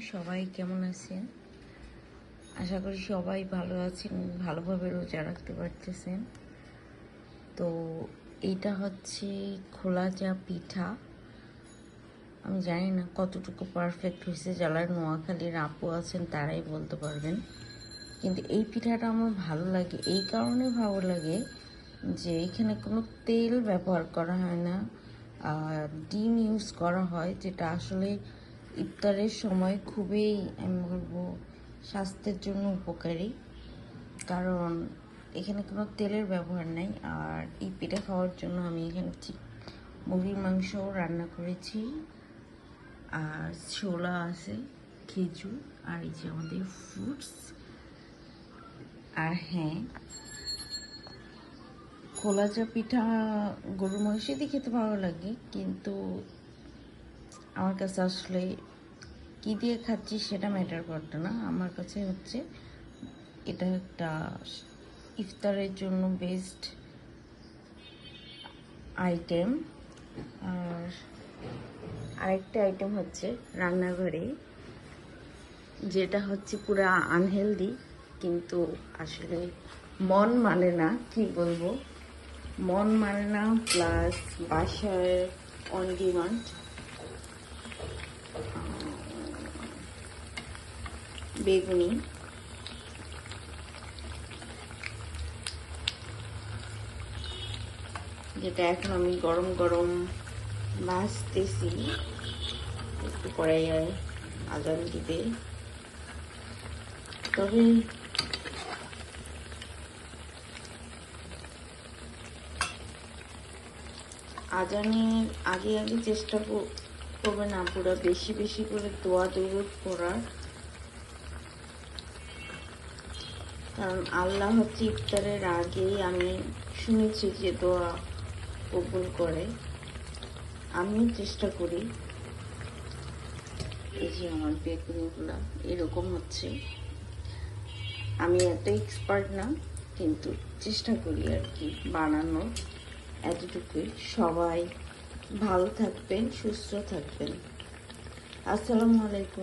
সবাই কেমন আছেন? আশা করি সবাই ভালো আছেন ভালোভাবে রোজা রাখতে পারতেছেন। তো এটা হচ্ছে খোলা চা পিঠা। আমি জানি না কতটুকু পারফেক্ট হয়েছে। যারা নোয়াখালীর আপু আছেন তারাই বলতে পারবেন। কিন্তু এই পিঠাটা আমার ভালো লাগে। এই কারণে ভালো লাগে যে এখানে কোনো তেল ব্যবহার করা হয় না। আর ডিম ইউজ করা হয়, যেটা আসলে ইফতারের সময় খুবই, আমি বলব, স্বাস্থ্যের জন্য উপকারী। কারণ এখানে কোনো তেলের ব্যবহার নাই, আর এই পিঠা খাওয়ার জন্য আমি এখানে মুরগির মাংসও রান্না করেছি। আর ছোলা আছে, খেজুর, আর এই যে আমাদের ফ্রুটস আর হ্যাঁ খোলা চা পিঠা, গরুর মাংস দিয়ে খেতে ভালো লাগে, কিন্তু আমার কাছে আসলে কি দিয়ে খাচ্ছি সেটা ম্যাটার করতো না। আমার কাছে হচ্ছে এটা একটা ইফতারের জন্য বেস্ট আইটেম আর আরেকটা আইটেম হচ্ছে রান্নাঘরে, যেটা হচ্ছে পুরো আনহেলদি কিন্তু আসলে মন মানে না, কি বলব? মন মানে না প্লাস বাসায় অন ডিমান্ড বেগুনি। যেটা এখন আমি গরম গরম ভাজতেছি, একটু পরে আজান দিবে। তবে আজানের আগে আগে চেষ্টা কর- করবে না, পুরো বেশি বেশি করে দোয়া দৌড় করার। কারণ আল্লাহ হচ্ছে ইফতারের আগেই আমি শুনেছি যে দোয়া কবুল করে। আমিও চেষ্টা করি। এই যে আমার বেগুনগুলা, এরকম হচ্ছে। আমি এত এক্সপার্ট না, কিন্তু চেষ্টা করি আর কি বানানোর। এতটুকুই। সবাই ভালো থাকবেন, সুস্থ থাকবেন। আসসালামু আলাইকুম।